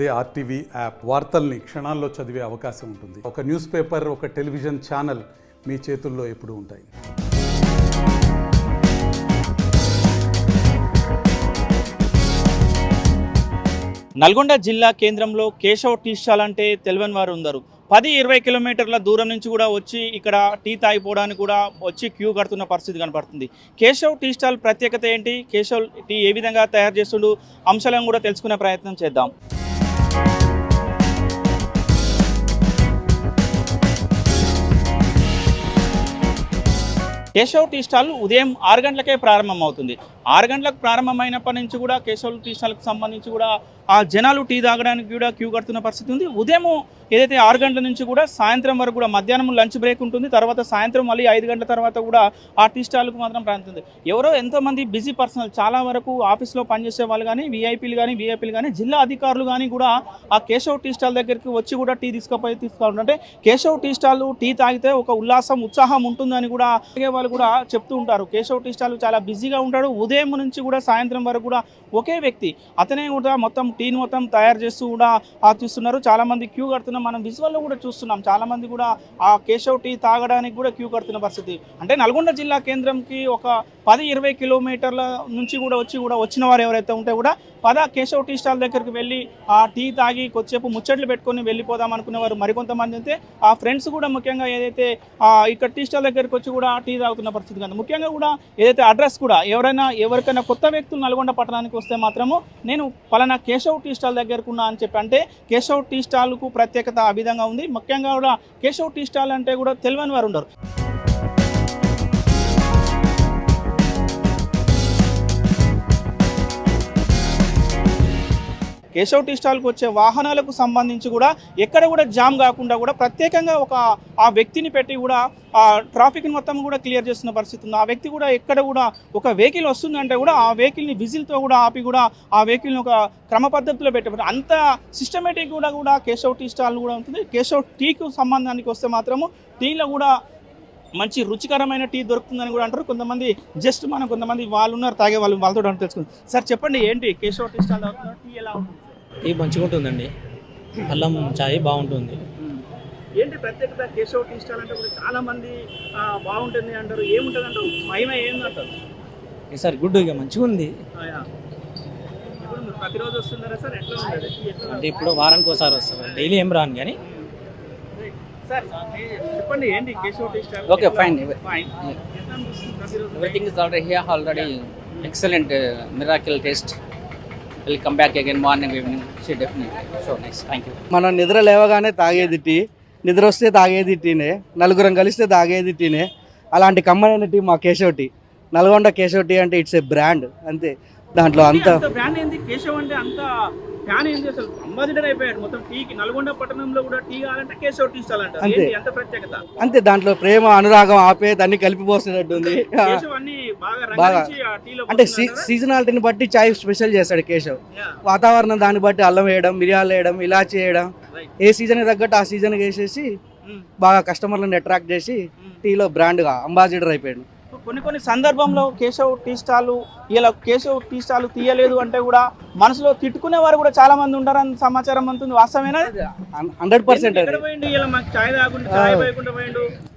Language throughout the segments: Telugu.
అదే ఆర్టీవీ యాప్ వార్తల్ని క్షణాల్లో చదివే అవకాశం ఉంటుంది. ఒక న్యూస్ పేపర్ ఒక టెలివిజన్ ఛానల్ మీ చేతుల్లో ఎప్పుడూ ఉంటాయి. నల్గొండ జిల్లా కేంద్రంలో కేశవ్ టీ స్టాల్ అంటే తెలియని వారు ఉన్నారు పది ఇరవై కిలోమీటర్ల దూరం నుంచి కూడా వచ్చి ఇక్కడ టీ తాగిపోవడానికి కూడా వచ్చి క్యూ కడుతున్న పరిస్థితి కనపడుతుంది. కేశవ్ టీ స్టాల్ ప్రత్యేకత ఏంటి? కేశవ్ టీ ఏ విధంగా తయారు చేస్తుండు? అంశాలను కూడా తెలుసుకునే ప్రయత్నం చేద్దాం. కేశవ్ టీ స్టాల్ ఉదయం ఆరు గంటలకే ప్రారంభం అవుతుంది ఆరు గంటలకు ప్రారంభమైనప్పటి నుంచి కూడా కేశవ్ టీ స్టాల్కి సంబంధించి కూడా ఆ జనాలు టీ తాగడానికి కూడా క్యూ కడుతున్న పరిస్థితి ఉంది. ఉదయం ఏదైతే ఆరు గంటల నుంచి కూడా సాయంత్రం వరకు కూడా మధ్యాహ్నం లంచ్ బ్రేక్ ఉంటుంది. తర్వాత సాయంత్రం మళ్ళీ ఐదు గంటల తర్వాత కూడా ఆ టీ స్టాల్కు మాత్రం ప్రారంభిస్తుంది ఎవరో ఎంతోమంది బిజీ పర్సనల్ చాలా వరకు ఆఫీస్లో పనిచేసే వాళ్ళు కానీ వీఐపీలు కానీ వీఐపీలు కానీ జిల్లా అధికారులు కానీ కూడా ఆ కేశవ్ టీ స్టాల్ దగ్గరికి వచ్చి కూడా టీ తీసుకుపోయి తీసుకోవాలంటే కేశవ్ టీ స్టాల్ టీ తాగితే ఒక ఉల్లాసం ఉత్సాహం ఉంటుందని కూడా వాళ్ళు కూడా చెప్తూ ఉంటారు. కేశవ్ టీ స్టాల్ చాలా బిజీగా ఉంటాడు. ఉదయం నుంచి కూడా సాయంత్రం వరకు కూడా ఒకే వ్యక్తి. అతనే కూడా మొత్తం టీని మొత్తం తయారు చేస్తూ కూడా ఆ చూస్తున్నారు చాలామంది క్యూ కడుతున్నాం. మనం విజువల్లో కూడా చూస్తున్నాం. చాలామంది కూడా ఆ కేశవ్ టీ తాగడానికి కూడా క్యూ కడుతున్న పరిస్థితి. అంటే నల్గొండ జిల్లా కేంద్రంకి ఒక పది ఇరవై కిలోమీటర్ల నుంచి కూడా వచ్చి కూడా వచ్చిన వారు ఎవరైతే ఉంటే కూడా పద కేశవ్ టీ స్టాల్ దగ్గరికి వెళ్ళి ఆ టీ తాగి కొద్దిసేపు ముచ్చట్లు పెట్టుకొని వెళ్ళిపోదాం అనుకునేవారు మరికొంతమంది అయితే ఆ ఫ్రెండ్స్ కూడా ముఖ్యంగా ఏదైతే ఇక్కడ టీ స్టాల్ దగ్గరికి వచ్చి కూడా టీ తాగుతున్న పరిస్థితి కానీ ముఖ్యంగా కూడా ఏదైతే అడ్రస్ కూడా ఎవరైనా ఎవరికైనా కొత్త వ్యక్తులు నల్గొండ పట్టణానికి వస్తే మాత్రము నేను పలానా కేశవ్ టీ స్టాల్ దగ్గరకు ఉన్నా అని చెప్పి అంటే కేశవ్ టీ స్టాల్కు ప్రత్యేకత ఆ విధంగా ఉంది. ముఖ్యంగా కూడా కేశవ్ టీ స్టాల్ అంటే కూడా తెలియని వారు ఉండరు. కేశవ్ టీ స్టాల్కి వచ్చే వాహనాలకు సంబంధించి కూడా ఎక్కడ కూడా జామ్ కాకుండా కూడా ప్రత్యేకంగా ఒక ఆ వ్యక్తిని పెట్టి కూడా ఆ ట్రాఫిక్ని మొత్తం కూడా క్లియర్ చేస్తున్న పరిస్థితి ఉంది. ఆ వ్యక్తి కూడా ఎక్కడ కూడా ఒక వెహికల్ వస్తుందంటే కూడా ఆ వెహికల్ని విజిల్తో కూడా ఆపి కూడా ఆ వెహికల్ని ఒక క్రమ పద్ధతిలో పెట్టబడి అంత సిస్టమేటిక్ కూడా కూడా కేశవ్ టీ స్టాల్ కూడా ఉంటుంది. కేశవ్ టీకు సంబంధానికి వస్తే మాత్రము టీలో కూడా మంచి రుచికరమైన టీ దొరుకుతుందని కూడా అంటారు. కొంతమంది జస్ట్ మనం కొంతమంది వాళ్ళు ఉన్నారు తాగే వాళ్ళు వాళ్ళతో అంటే తెలుసుకుంది సార్ చెప్పండి ఏంటి కేశవ్ టీ స్టాల్ టీ ఎలా ఉంటుంది? టీ మంచిగా ఉంటుందండి. అల్లం చాయ్ బాగుంటుంది. ఏంటి ప్రత్యేకత కేశవ్ టీ స్టాల్ అంటే కూడా చాలా మంది బాగుంటుంది అంటారు. ఏముంటుంది అంటారు? మహిమ ఏందంటారు సార్ గుడ్ ఇక మంచిగా ఉంది. ప్రతిరోజు వస్తున్నారా సార్? ఎట్లా అంటే ఇప్పుడు వారానికి ఒకసారి వస్తారు డైలీ ఏం రాను కానీ సార్ చెప్పండి ఏంటి Keshav tea stall Okay, fine. Fine is already here already. Excellent uh, miracle taste. Will come back again morning, evening. She definitely. So nice. Thank you. మనం నిద్ర లేవగానే తాగేది టీ నిద్ర వస్తే తాగేది టీనే నలుగురం కలిస్తే తాగేది టీనే అలాంటి కమ్మనైన టీ మా కేశవ్ టీ నల్గొండ కేశవ్ టీ అంటే ఇట్స్ ఏ బ్రాండ్ అంతే దాంట్లో అంత అంత బ్రాండ్ ఏంది కేశవ్ అంటే అంత ఫ్యాన్ ఏంది అసలు అంబాసిడర్ అయిపోయాడు. మొత్తం టీకి నల్గొండ పట్టణంలో కూడా టీ కావాలంటే కేశవ్ టీ స్టాల్ అంటారు ఎంత ప్రత్యేకత? అంతే దాంట్లో ప్రేమ అనురాగం ఆపేది అన్ని కలిపిపోస్తున్నట్టు ఉంది. కేశవ్ అన్ని బాగా అంటే? సీజనాలిటీని బట్టి చాయ్ స్పెషల్ చేస్తాడు కేశవ్. వాతావరణం దాన్ని బట్టి అల్లం వేయడం మిరియాలు వేయడం ఇలాచి వేయడం. ఏ సీజన్ తగ్గట్టు ఆ సీజన్ వేసేసి బాగా కస్టమర్లను అట్రాక్ట్ చేసి. టీలో బ్రాండ్గా అంబాసిడర్ అయిపోయాడు. కొన్ని కొన్ని సందర్భంలో కేశవ్ టీ స్టాల్ ఇలా కేశవ్ టీ స్టాల్ తీయలేదు అంటే కూడా మనసులో తిట్టుకునే వారు కూడా చాలా మంది ఉంటారని సమాచారం అందుతుంది. వాస్తవేనా హండ్రెడ్ పర్సెంట్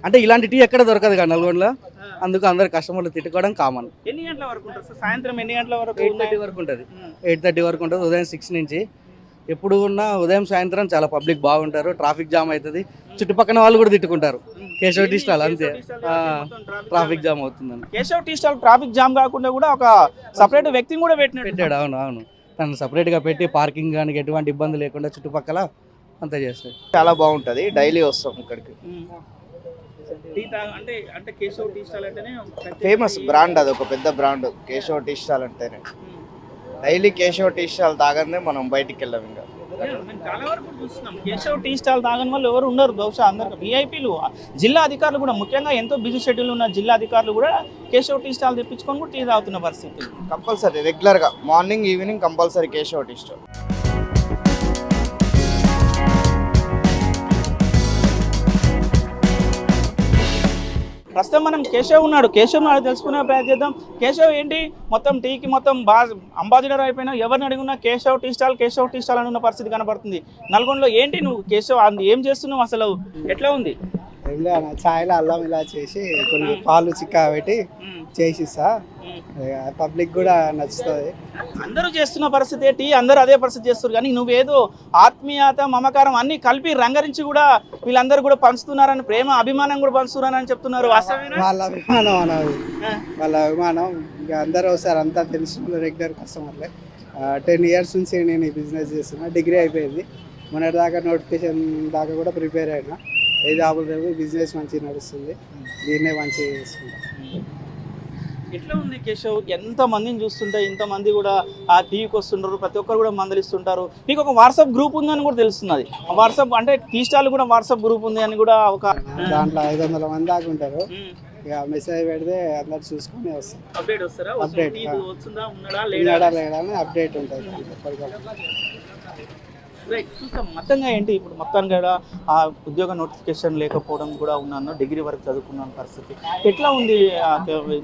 అంటే ఇలాంటి టీ ఎక్కడ దొరకదు కదా నల్గొండలో? అందుకు అందరు కస్టమర్లు తిట్టుకోవడం కామన్. ఎన్ని గంటల వరకు సార్? సాయంత్రం ఎన్ని గంటల వరకు ఎయిట్? థర్టీ వరకు ఉంటుంది. ఎయిట్ థర్టీ వరకు ఉంటుంది. ఉదయం సిక్స్ నుంచి ఎప్పుడు ఉన్నా ఉదయం సాయంత్రం చాలా పబ్లిక్ బాగుంటారు ట్రాఫిక్ జామ్ అవుతుంది. చుట్టుపక్కల వాళ్ళు కూడా తిట్టుకుంటారు. కేశవ్ టీ స్టాల్ అంతే. ట్రాఫిక్ జామ్ అవుతుందని. Keshav tea stall traffic jam కాకుండా కూడా ఒక సపరేట్ వ్యక్తిని కూడా పెట్టినట్టు. పెట్టాడు అవును అవును. తను సపరేట్గా పెట్టి పార్కింగ్ కానీ ఎటువంటి ఇబ్బంది లేకుండా చుట్టుపక్కల అంతా చేస్తాడు. చాలా బాగుంటది. డైలీ వస్తాం ఇక్కడికి. ఉమ్. టీ తాగ అంటే అంటే కేశవ్ టీ స్టాల్ అంటేనే ప్రత్యేక ఫేమస్ బ్రాండ్ అది ఒక పెద్ద బ్రాండ్ కేశవ్ టీ స్టాల్ అంటేనే. డైలీ కేశవ్ టీ స్టాల్ తాగందే మనం బయటికి వెళ్ళాం ఇంకా మేము చాలా వరకు చూస్తున్నాం. కేశవ్ టీ స్టాల్ తాగని వాళ్ళు ఎవరు ఉండరు బహుశా అందరికి. విఐపీలు జిల్లా అధికారులు కూడా ముఖ్యంగా ఎంతో బిజీ షెడ్యూల్ ఉన్న జిల్లా అధికారులు కూడా కేశవ్ టీ స్టాల్ తెప్పించుకొని కూడా టీ తాగుతున్న పరిస్థితి. కంపల్సరీ రెగ్యులర్గా. Morning evening compulsory Keshav tea stall. ప్రస్తుతం మనం కేశవ్ ఉన్నాడు. కేశవ్ నాడు తెలుసుకునే ప్రయత్నం చేద్దాం కేశవ్ ఏంటి? మొత్తం టీకి మొత్తం బా అంబాసిడర్ అయిపోయినా ఎవరిని అడిగినా Keshav tea stall Keshav tea stall అని ఉన్న పరిస్థితి కనబడుతుంది. నల్గొండలో ఏంటి నువ్వు? కేశవ్ అందు ఏం చేస్తున్నావు అసలు? ఎట్లా ఉంది? లేదు ఛాయ్లో అల్లం ఇలా చేసి కొన్ని పాలు చిక్క పెట్టి చేసిస్తా. పబ్లిక్ కూడా నచ్చుతుంది. అందరూ చేస్తున్న పరిస్థితి టీ అందరూ అదే పరిస్థితి చేస్తారు కానీ నువ్వేదో ఆత్మీయత మమకారం అన్ని కలిపి రంగరించి కూడా వీళ్ళందరూ కూడా పంచుతున్నారని ప్రేమ అభిమానం కూడా పంచుతున్నారని చెప్తున్నారు. వాళ్ళ అభిమానం అన్నది. వాళ్ళ అభిమానం. ఇంకా అందరూ వస్తారు అంతా తెలిసిన రెగ్యులర్ కస్టమర్లే టెన్ ఇయర్స్ నుంచి నేను ఈ బిజినెస్ చేస్తున్నా. డిగ్రీ అయిపోయింది. మొన్నటి దాకా నోటిఫికేషన్ దాకా కూడా ప్రిపేర్ అయినా. ఏ జాబులు లేవు బిజినెస్ మంచిగా నడుస్తుంది. దీన్నే మంచిగా చేసుకుంటా. ఎట్లా ఉంది కేశవ్? ఎంత మందిని చూస్తుంటే ఇంతమంది కూడా ఆ టీవీకి వస్తుంటారు ప్రతి ఒక్కరు కూడా మందలిస్తుంటారు. నీకు ఒక వాట్సాప్ గ్రూప్ ఉందని కూడా తెలుస్తున్నది. వాట్సాప్ అంటే టీ స్టాల్ కూడా వాట్సాప్ గ్రూప్ ఉంది అని కూడా ఒక దాంట్లో ఐదు వందల మంది దాకా ఉంటారు. ఇక మెసేజ్ పెడితే అందరు చూసుకొని వస్తారు. అప్డేట్ వస్తారా? Update, టీ ఆ. వస్తుందా? ఉన్నాడా? లేడా? లేడా లేడా అని అప్డేట్ ఉంటుంది. రైట్ చూస్తాం మొత్తంగా ఏంటి? ఇప్పుడు మొత్తానికి కూడా ఆ ఉద్యోగ నోటిఫికేషన్ లేకపోవడం కూడా ఉన్నాను డిగ్రీ వరకు చదువుకున్నాను పరిస్థితి. ఎట్లా ఉంది?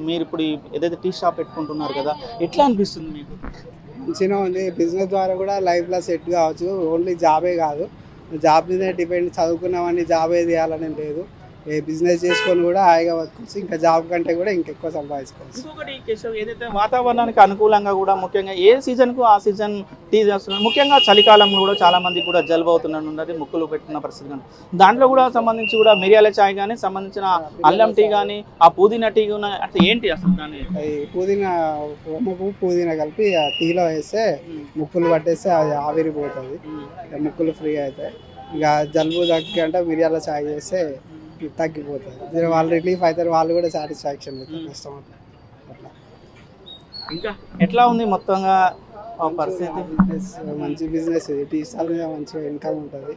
మీరు ఇప్పుడు ఏదైతే టీ షాప్ పెట్టుకుంటున్నారు కదా ఎట్లా అనిపిస్తుంది మీకు? మంచిగా ఉంది. బిజినెస్ ద్వారా కూడా లైఫ్లో సెట్ కావచ్చు. ఓన్లీ జాబే కాదు. జాబ్ మీదే డిపెండ్ చదువుకున్నామని జాబే చేయాలని లేదు. ఏ బిజినెస్ చేసుకొని కూడా హాయిగా బతకొచ్చు ఇంకా జాబ్ కంటే కూడా ఇంకెక్కువ సంపాదించుకోవచ్చు. ఇంకొకటి కేశవ్ ఏదైతే వాతావరణానికి అనుకూలంగా కూడా ముఖ్యంగా ఏ సీజన్కు ఆ సీజన్ టీ చేస్తున్నారు? ముఖ్యంగా చలికాలంలో కూడా చాలా మంది కూడా జలుబు అవుతున్నట్టు ఉన్నది ముక్కులు పెట్టుకున్న పరిస్థితి కానీ దాంట్లో కూడా సంబంధించి కూడా మిరియాల చాయ్ కానీ సంబంధించిన అల్లం టీ కానీ ఆ పుదీనా టీ అట్లా ఏంటి అసలు దాని? అది పుదీనా కొమ్మకు పుదీనా కలిపి ఆ టీలో వేస్తే ముక్కులు పట్టేస్తే అది ఆవిరిపోతుంది. ముక్కులు ఫ్రీ అవుతాయి. ఇక జలుబు తగ్గి అంటే మిరియాల చాయ్ చేస్తే తగ్గిపోతుంది. వాళ్ళు రిలీఫ్ అవుతారు వాళ్ళు కూడా సాటిస్ఫాక్షన్ అవుతారు అట్లా. ఇంకా? ఎట్లా ఉంది మొత్తంగా ఆ పరిస్థితి? బిజినెస్ మంచి బిజినెస్ ఇది. టీ స్టాల్ మీద మంచిగా ఇన్కమ్ ఉంటుంది.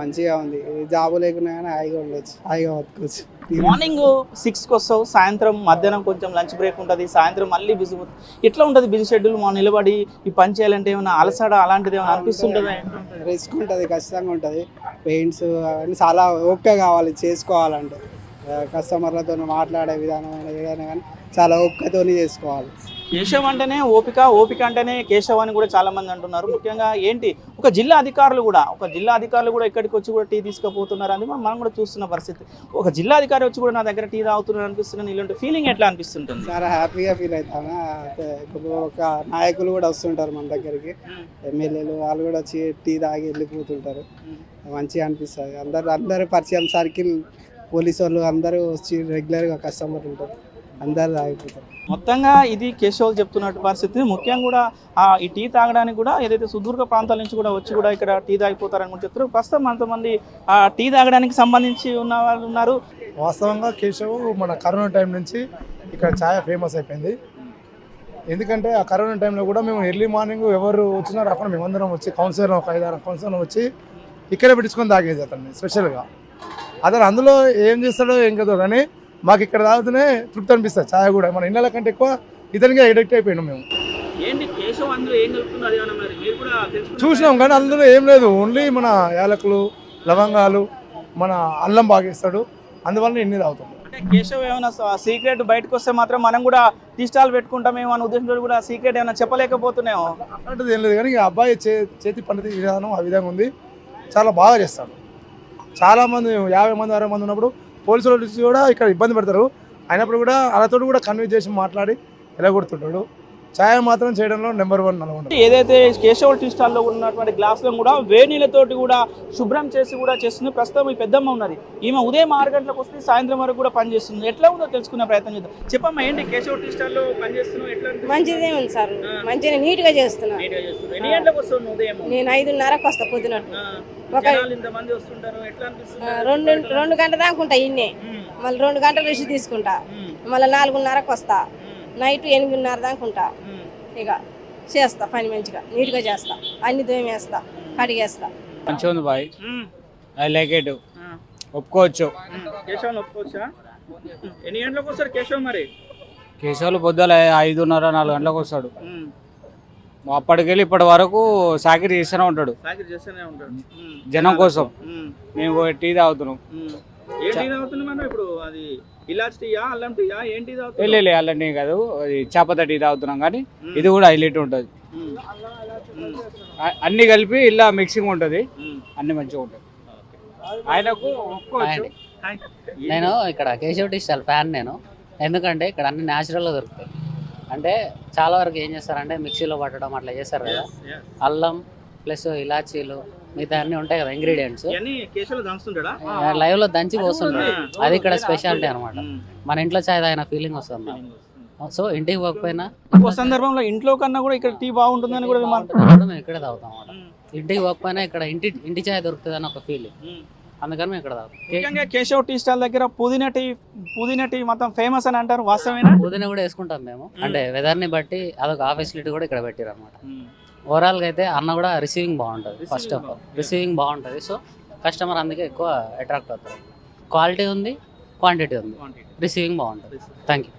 మంచిగా ఉంది. జాబ్ లేకున్నా కానీ హాయిగా ఉండొచ్చు. హాయిగా బతకొచ్చు. మార్నింగ్ సిక్స్కి వస్తావు సాయంత్రం మధ్యాహ్నం కొంచెం లంచ్ బ్రేక్ ఉంటుంది సాయంత్రం మళ్ళీ బిజీ ఎట్లా ఉంటుంది బిజీ షెడ్యూల్ మా నిలబడి ఈ పని చేయాలంటే ఏమైనా అలసడ అలాంటిది ఏమైనా అనిపిస్తుంటుందా? రిస్క్ ఉంటుంది ఖచ్చితంగా ఉంటుంది. పెయింట్స్ అవన్నీ చాలా ఓపిక కావాలి చేసుకోవాలంటే. కస్టమర్లతో మాట్లాడే విధానం ఏదైనా కానీ చాలా ఓపికతోని చేసుకోవాలి. కేశవ్ అంటేనే ఓపిక ఓపిక అంటేనే కేశవ్ అని కూడా చాలా మంది అంటున్నారు. ముఖ్యంగా ఏంటి? ఒక జిల్లా అధికారులు కూడా ఒక జిల్లా అధికారులు కూడా ఇక్కడికి వచ్చి కూడా టీ తీసుకుపోతున్నారు అని మనం కూడా చూస్తున్న పరిస్థితి. ఒక జిల్లా అధికారి వచ్చి కూడా నా దగ్గర టీ తాగుతున్నారు అనిపిస్తుంది ఇలాంటి ఫీలింగ్ ఎట్లా అనిపిస్తుంటుంది? చాలా హ్యాపీగా ఫీల్ అవుతాను? ఒక నాయకులు కూడా వస్తుంటారు మన దగ్గరికి. ఎమ్మెల్యేలు వాళ్ళు కూడా వచ్చి టీ తాగి వెళ్ళిపోతుంటారు. మంచిగా అనిపిస్తుంది. అందరు అందరు పరిచయం సర్కిల్ పోలీసు వాళ్ళు అందరూ వచ్చి రెగ్యులర్గా కస్టమర్ ఉంటారు. అందరు తాగిపోతారు మొత్తంగా ఇది కేశవ్ చెప్తున్నట్టు పరిస్థితి. ముఖ్యంగా కూడా ఆ ఈ టీ తాగడానికి కూడా ఏదైతే సుదూర్ఘ ప్రాంతాల నుంచి కూడా వచ్చి కూడా ఇక్కడ టీ తాగిపోతారని కూడా చెప్తారు ప్రస్తుతం అంతమంది ఆ టీ తాగడానికి సంబంధించి ఉన్న వాళ్ళు ఉన్నారు. వాస్తవంగా కేశవ్ మన కరోనా టైం నుంచి ఇక్కడ ఛాయ్ ఫేమస్ అయిపోయింది. ఎందుకంటే ఆ కరోనా టైంలో కూడా మేము ఎర్లీ మార్నింగ్ ఎవరు వచ్చినా రాకుండా మేమందరం వచ్చి కౌన్సిలర్ ఒక ఐదారు కౌన్సిలర్ వచ్చి ఇక్కడే పెట్టించుకొని తాగేది అతన్ని స్పెషల్గా అతను అందులో ఏం చేస్తాడో ఏం కదో కానీ మాకు ఇక్కడ తాగుతూనే తృప్తి అనిపిస్తుంది ఛాయ్ కూడా. మన ఇళ్ళ కంటే ఎక్కువ ఇతనికి అడిక్ట్ అయిపోయినాం మేము? చూసినాం కానీ అందులో ఏం లేదు ఓన్లీ మన యాలకులు లవంగాలు మన అల్లం బాగేస్తాడు. అందువల్ల ఇన్ని తాగుతాం. అంటే కేశవ్ ఏమైనా సీక్రెట్ బయటకు వస్తే మాత్రం మనం కూడా టీ స్టాల్ పెట్టుకుంటామేమో అనే ఉద్దేశంతో కూడా సీక్రెట్ ఏమైనా చెప్పలేకపోతున్నామో అలాంటిది ఏం లేదు కానీ ఈ అబ్బాయి చేతి పనితీ విధానం ఆ విధంగా ఉంది. చాలా బాగా చేస్తాడు చాలామంది యాభై మంది అరవై మంది ఉన్నప్పుడు పోలీసులు కూడా ఇక్కడ ఇబ్బంది పెడతారు. అయినప్పుడు కూడా వాళ్ళతో కూడా కన్విన్స్ చేసి మాట్లాడి ఎలా ఛాయ్ మాత్రం చేయడంలో నెంబర్ వన్ నల్గొండ. ఏదైతే కేశవ్ టీ స్టాల్లో ఉన్నటువంటి గ్లాసులను కూడా వేడి నీళ్ళతోటి కూడా శుభ్రం చేసి కూడా చేస్తుంది. ప్రస్తుతం ఈ పెద్దమ్మ ఉన్నది. ఈమె ఉదయం ఆరు గంటలకు వస్తే సాయంత్రం వరకు కూడా పనిచేస్తుంది. ఎట్లా ఉందో తెలుసుకునే ప్రయత్నం చేద్దాం. చెప్పమ్మా ఏంటి కేశవ్ టీ స్టాల్లో పనిచేస్తున్నావు? ఎట్లా? మంచిదే ఉంది సార్. మంచిగా నీట్గా చేస్తున్నా. ఎన్ని గంటలకు వస్తావు ఉదయం? నేను ఐదున్నరకు వస్తా పొద్దునట్టు ఆ, ఒక- జనాలు ఇంతమంది వస్తుంటారు. ఎట్లా అనిపిస్తుంది? ఆ, రెండు రెండు గంటల దాకా ఉంటా ఇన్నే మళ్ళీ రెండు గంటలు రెస్ట్ తీసుకుంటా. మళ్ళీ నాలుగున్నరకు వస్తా. నైట్ ఎనిమిదిన్నర దాకా ఉంటా. ఇక చేస్తా పని మంచిగా నీట్గా చేస్తా అన్ని దోమేస్తా కడిగేస్తా. మంచిగా ఉంది బాయ్. I like it. ఆ, ఒప్పుకోవచ్చు. కేశవ్ ఒప్పుకోవచ్చా? ఎన్ని గంటలకు వస్తారు కేశవ్ మరి? కేశవులు పొద్దుల ఐదున్నర నాలుగు గంటలకు వస్తాడు. అప్పటికెళ్ళి ఇప్పటి వరకు సాకిరి చేస్తూనే ఉంటాడు. జనం కోసం. మేము. టీ తాగుతున్నాం. ఉమ్. ఏంటి తాగుతున్నాం మనం ఇప్పుడు? అది ఇలాచి టీయా అల్లం టీయా ఏంటి తాగుతున్నాం వెళ్ళి అలాంటి కాదు. అది చేపత టీ తాగుతున్నాం కానీ ఇది కూడా హైలైట్ ఉంటుంది. అన్ని కలిపి ఇలా మిక్సింగ్ ఉంటుంది. అన్ని మంచిగా ఉంటుంది. ఆయనకు. నేను ఇక్కడ కేశవ్ టీ స్టాల్ ఫ్యాన్ నేను. ఎందుకంటే ఇక్కడ అన్ని న్యాచురల్గా దొరుకుతాయి. అంటే చాలా వరకు ఏం చేస్తారంటే మిక్సీలో పట్టడం అట్లా చేస్తారు కదా. అల్లం ప్లస్ ఇలాచీలు మిగతా అన్ని ఉంటాయి కదా ఇంగ్రీడియంట్స్ ఇవన్నీ కేసులో దంచుతుంటాడా? లైవ్లో దంచి పోస్తుంది. ఆ. అది ఇక్కడ స్పెషాలిటీ అనమాట. మన ఇంట్లో చాయ్ తాగిన ఫీలింగ్ వస్తుంది. సో ఇంటికి పోకపోయినా సందర్భంలో ఇంట్లో కన్నా కూడా ఇక్కడ టీ బాగుంటుందని కూడా విమానం బాగుంటుంది. మేము ఇక్కడే తాగుతాం అన్నమాట. ఇంటికి పోకపోయినా ఇక్కడ ఇంటి ఇంటి చాయ్ దొరుకుతుంది అని ఒక ఫీలింగ్ అందుకని మేము ఇక్కడ ముఖ్యంగా కేశవ్ టీ స్టాల్ దగ్గర పుదీనా టీ పుదీనా టీ మొత్తం ఫేమస్ అని అంటారు వాస్తవేనా పుదీనా కూడా వేసుకుంటాం మేము. అంటే వెదర్ని బట్టి అదొక ఆ ఫెసిలిటీ కూడా ఇక్కడ పెట్టారు అనమాట ఓవరాల్గా అయితే అన్న కూడా రిసీవింగ్ బాగుంటుంది ఫస్ట్ ఆఫ్ ఆల్ రిసీవింగ్ బాగుంటుంది. సో కస్టమర్ అందుకే ఎక్కువ అట్రాక్ట్ అవుతారు. క్వాలిటీ ఉంది క్వాంటిటీ ఉంది. రిసీవింగ్ బాగుంటుంది. థ్యాంక్ యూ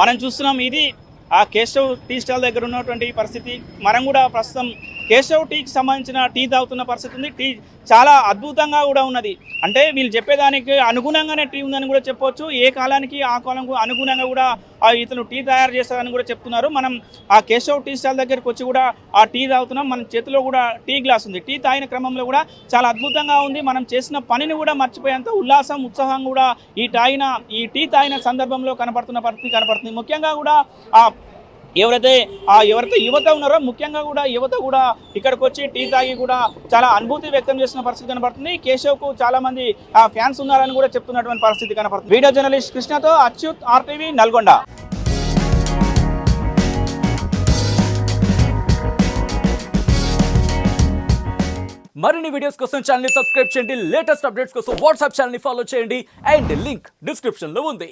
మనం చూస్తున్నాం ఇది ఆ కేశవ్ టీ స్టాల్ దగ్గర ఉన్నటువంటి పరిస్థితి. మనం కూడా ప్రస్తుతం కేశవ్ టీకి సంబంధించిన టీ తాగుతున్న పరిస్థితి ఉంది. టీ చాలా అద్భుతంగా కూడా ఉన్నది. అంటే వీళ్ళు చెప్పేదానికి అనుగుణంగానే టీ ఉందని కూడా చెప్పొచ్చు. ఏ కాలానికి ఆ కాలంకు అనుగుణంగా కూడా ఆ ఇతను టీ తయారు చేస్తారని కూడా చెప్తున్నారు. మనం ఆ కేశవ్ టీ స్టాల్ దగ్గరికి వచ్చి కూడా ఆ టీ తాగుతున్నాం. మన చేతిలో కూడా టీ గ్లాస్ ఉంది. టీ తాగిన క్రమంలో కూడా చాలా అద్భుతంగా ఉంది. మనం చేసిన పనిని కూడా మర్చిపోయేంత ఉల్లాసం ఉత్సాహం కూడా ఈ తాగిన ఈ టీ తాగిన సందర్భంలో కనపడుతున్న పరిస్థితి కనపడుతుంది. ముఖ్యంగా కూడా ఆ ఎవరైతే ఆ ఎవరైతే యువత ఉన్నారో ముఖ్యంగా కూడా యువత కూడా ఇక్కడికి వచ్చి టీ తాగి కూడా చాలా అనుభూతి వ్యక్తం చేస్తున్న పరిస్థితి కనపడుతుంది కేశవ్కు చాలా మంది ఆ ఫ్యాన్స్ ఉన్నారని కూడా చెప్తున్నటువంటి పరిస్థితి కనపడుతుంది వీడియో జర్నలిస్ట్ కృష్ణతో అచ్యుత్ ఆర్టీవీ నల్గొండ. మరిన్ని వీడియోస్ కోసం ఛానల్ సబ్స్క్రైబ్ చేయండి. లేటెస్ట్ అప్డేట్స్ కోసం వాట్సాప్ ఛానల్ ఫాలో చేయండి. అండ్ లింక్ డిస్క్రిప్షన్లో ఉంది.